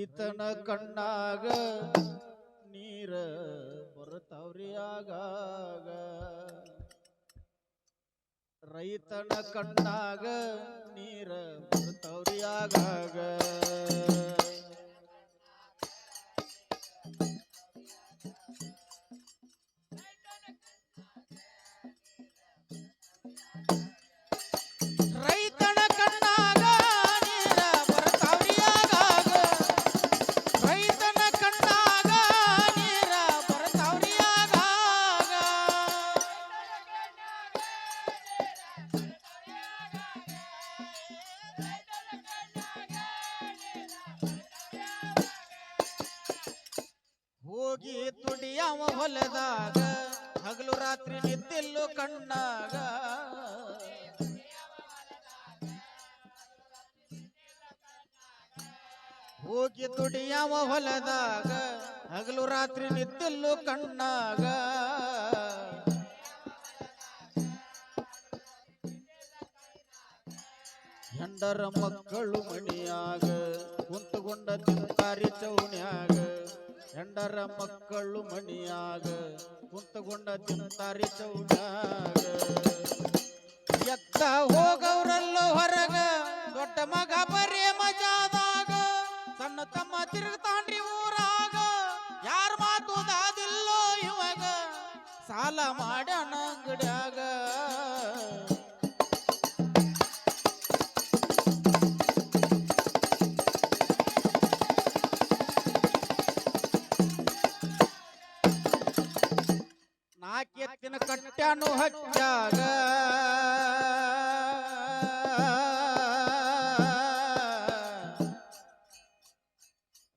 ರೈತನ ಕಣ್ಣಾಗ ನೀರ ಬರುತ್ತವ್ರಿ ರೈತನ ಕಣ್ಣಾಗ ನೀರ ಬರುತ್ತವ್ರಿ ಹೋಗಿ ತುಡಿಯವ ಹೊಲದಾಗ, ಹಗಲು ರಾತ್ರಿ ನಿದ್ದಿಲ್ಲು ಕಣ್ಣಾಗ. ಹೋಗಿ ತುಡಿಯವ ಹೊಲದಾಗ, ಹಗಲು ರಾತ್ರಿ ನಿದ್ದಿಲ್ಲು ಕಣ್ಣಾಗ. ಹೆಂಡರ ಮಕ್ಕಳು ಮಣಿಯಾಗ ಕುಂತುಕೊಂಡ ಹೆಂಡರ ಮಕ್ಕಳು ಮಣಿಯಾಗ ಕುಂತುಕೊಂಡ ತಿಂತಾರಿ ಚೌಡಾಗ. ಎತ್ತ ಹೋಗವ್ರಲ್ಲೋ ಹೊರಗ ದೊಡ್ಡ ಮಗ ಬರೇ ಮಜಾದಾಗ ನಾಕೆತ್ತಿನ ಕಟ್ಟ್ಯಾನು ಹಚ್ಚಾಗ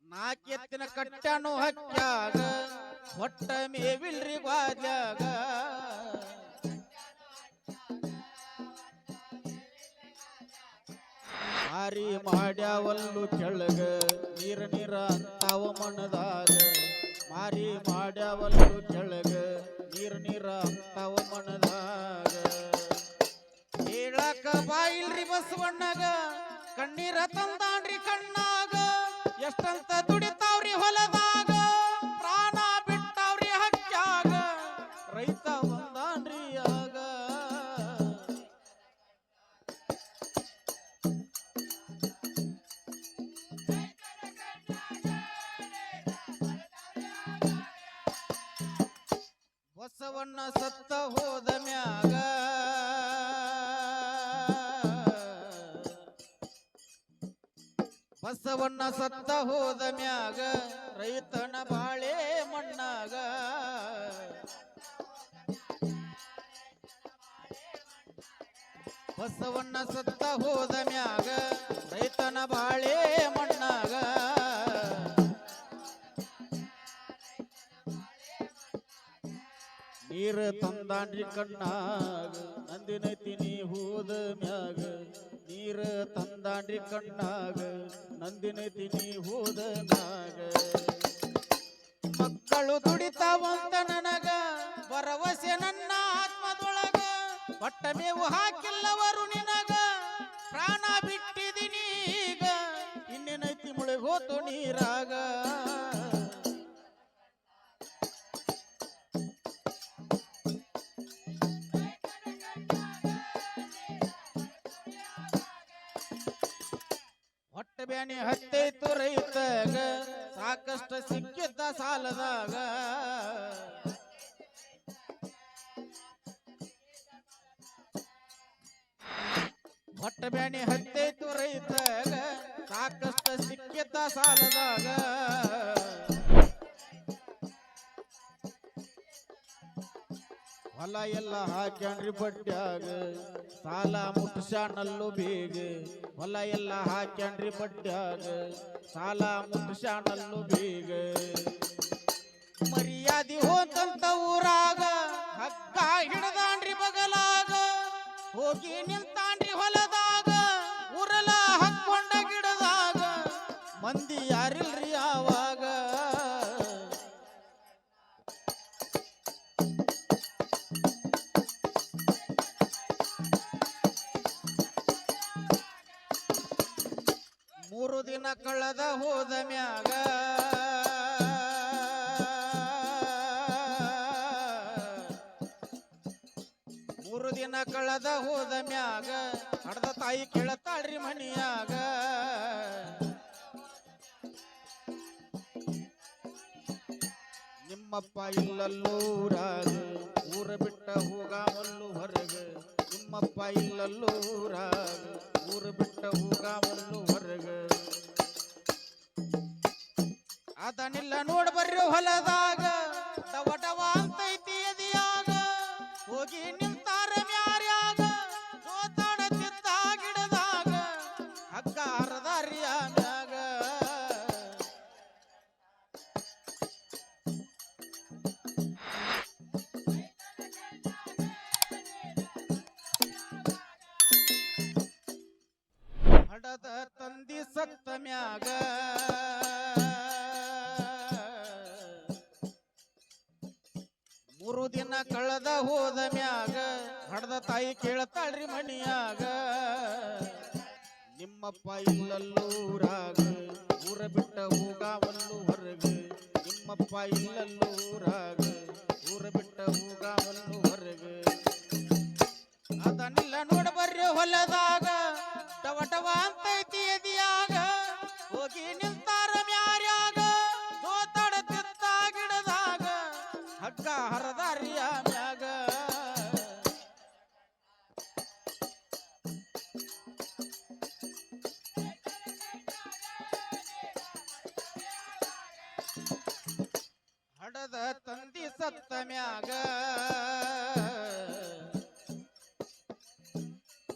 ನಾಕೆತ್ತಿನ ಕಟ್ಟ್ಯಾನು ಹಚ್ಚಾಗ ಹೊಟ್ಟ ಮೇವಿಲ್ರಿ ಬಾದ್ಯಾಗ. ಹಾರಿ ಮಾಡ್ಯಾವಲ್ಲು ಕೆಳಗ, ನೀರ ನೀರ ಅಂತಾವ ಮಣದಾಗ ಮಾರಿ ಮಾಡ್ಯಾವಲ್ಲು ಕೆಳಗ ನೀರ್ ನೀರ ಅಂತಾವ ಮಣದಾಗ ಹೇಳಕ ಬಾಯಿಲ್ರಿ ಬಸವಣ್ಣಗ, ಕಣ್ಣೀರ ತಂದಾನ್ರಿ ಕಣ್ಣಾಗ. ಎಷ್ಟಂತ ದುಡಿತಾವ್ರಿ ಸತ್ತ ಹೋದ ಮ್ಯಾಗ. ಬಸವಣ್ಣ ಸತ್ತ ಹೋದ ಮ್ಯಾಗ, ರೈತನ ಬಾಳೆ ಮಣ್ಣಾಗ. ಬಸವಣ್ಣ ಸತ್ತ ಹೋದ ಮ್ಯಾಗ, ರೈತನ ಬಾಳೆ ಮಣ್ಣಾಗ. ನೀರ ತಂದಾಂಡ್ರಿ ಕಣ್ಣಾಗ, ನಂದಿನೈತಿ ನೀ ಹೋದ ಮ್ಯಾಗ. ನೀರ ತಂದಾಂಡ್ರಿ ಕಣ್ಣಾಗ, ನಂದಿನೈತಿ ನೀ ಹೋದ ಮ್ಯಾಗ. ಮಕ್ಕಳು ದುಡಿತಾವಂತ ನನಗ, ಭರವಸೆ ನನ್ನ ಆತ್ಮದೊಳಗ. ಹೊಟ್ಟ ಮೇವು ಹಾಕಿಲ್ಲವರು ನಿನಗ, ಪ್ರಾಣ ಬಿಟ್ಟಿದೀನಿ ಈಗ ಇನ್ನೇನೈತಿ ಮುಳುಗೋತು ನೀರಾಗ? ಹೊಟ್ಟ ಬ್ಯಾನಿ ಹತ್ತೈತು ರೈತಗ ಸಾಕಷ್ಟು ಸಿಕ್ಕಿದ್ದ ಸಾಲದಾಗ. ಹೊಟ್ಟ ಬ್ಯಾನಿ ಹತ್ತೈತು ರೈತಗ ಸಾಕಷ್ಟು ಸಿಕ್ಕಿದ್ದ ಸಾಲದಾಗ. ಹೊಲ ಎಲ್ಲ ಹಾಕ್ಯಾನ್ರಿ ಬಡ್ಡ್ಯಾಗ ಸಾಲ ಮುಟ್ಸ್ಯಾನಲ್ಲು ಬೀಗ. ಹೊಲ ಎಲ್ಲ ಹಾಕ್ಯಾನ್ರಿ ಬಡ್ಡ್ಯಾಗ ಸಾಲ ಮುಟ್ಸ್ಯಾನಲ್ಲು ಬೀಗ. ಮರ್ಯಾದಿ ಹೋತಂತ ಊರಾಗ ಹಕ್ಕ ಹಿಡದಾನ್ರಿ ಬಗಲಾಗ. ಹೋಗಿ ನಿಂತಾನ್ರಿ ಹೊಲದಾಗ ಉರಲ ಹಾಕೊಂಡ ಗಿಡದಾಗ. ಮಂದಿ ಯಾರಿಲ್ರಿ ದಿನ ಕಳೆದ ಹೋದ ಮ್ಯಾಗ. ಮೂರು ದಿನ ಕಳೆದ ಹೋದ ಮ್ಯಾಗ. ಹಡ್ದ ತಾಯಿ ಕೇಳತಾಳ್ರಿ ಮನಿಯಾಗ. ನಿಮ್ಮಪ್ಪ ಇಲ್ಲಲ್ಲೂರಾಗ, ಊರ ಬಿಟ್ಟ ಹೋಗಾಮಲ್ಲು ಹೊರಗ. ನಿಮ್ಮಪ್ಪ ಇಲ್ಲಲ್ಲೂರಾಗ, ಊರ ಬಿಟ್ಟ ಹೋಗಾಮಲ್ಲು ಹೊರಗ. ಅದನ್ನೆಲ್ಲ ನೋಡ್ ಬರ್ರಿ ಹೊಲದಾಗ. ಡವಟವ ಅಂತೈತಿ ಎದಿಯಾಗ. ಹೋಗಿ ನಿಂತಾರ ಮ್ಯಾರ್ಯಾಗ. ಸೋತಾಣ ತಿತ್ತ ಗಿಡದಾಗ. ಹಗ್ಗ ಹರದಾರಿಯ ಹಡದ ತಂದಿ ಸತ್ತ ಮ್ಯಾಗ. ದಿನ ಕಳೆದ ಹೋದ ಮ್ಯಾಗ, ಹಡದ ತಾಯಿ ಕೇಳತಾಳ್ರಿ ಮನಿಯಾಗ. ನಿಮ್ಮಪ್ಪ ಇಲ್ಲಲ್ಲೂರಾಗ, ಊರ ಬಿಟ್ಟ ಹೋಗಾವಲ್ಲು ಹೊರಗ. ನಿಮ್ಮಪ್ಪ ಇಲ್ಲಲ್ಲೂರಾಗ, ಊರ ಬಿಟ್ಟ ಹೋಗಾವಲ್ಲು ಹೊರಗ. ಅದನ್ನೆಲ್ಲ ನೋಡ ಬರ್ರಿ ಹೊಲದಾಗ ಟವಟವ ಅಂತೈತಿ ತಂದಿ ಸತ್ತ ಮ್ಯಾಗ.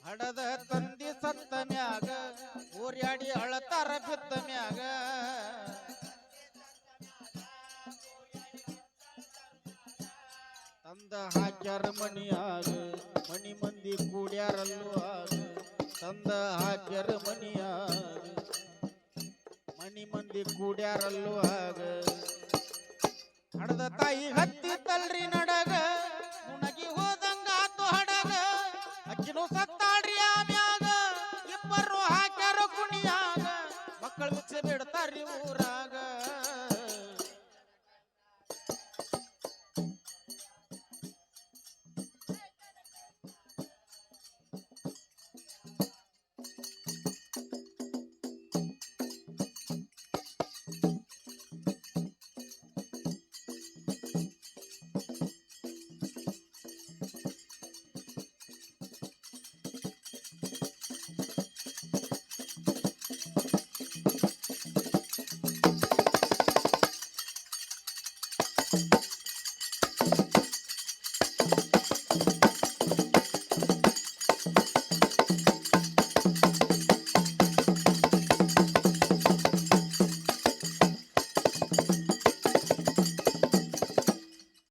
ಹಡದ ತಂದಿ ಸತ್ತ ಮ್ಯಾಗ, ಊರ್ಯಾಡಿ ಅಳತಾರ ಬಿತ್ತ ಮ್ಯಾಗ. ತಂದ ಹಾಕ್ಯಾರ ಮನಿಯಾಗ, ಮನಿ ಮಂದಿ ಕೂಡ್ಯಾರಲ್ಲೂ ಆಗ. ತಂದ ಹಾಕ್ಯಾರ ಮನಿಯಾಗ, ಮನಿ ಮಂದಿ ಕೂಡ್ಯಾರಲ್ಲೂ ಆಗ. ಹಡದ ತಾಯಿ ಹತ್ತಿ ತಲ್ರಿ ನಡಗ ಉಣಗಿ ಹೋದಂಗ ಆತು ಹಡಗ. ಅಕ್ಕಿನೂ ಸತ್ತಾಡ್ರಿ ಆಮ್ಯಾಗ ಇಬ್ಬರು ಹಾಕ್ಯಾರ ಕುಣಿಯಾಗ. ಮಕ್ಕಳು ಮುಚ್ಚೆ ಬಿಡ್ತಾರಿ ಊರ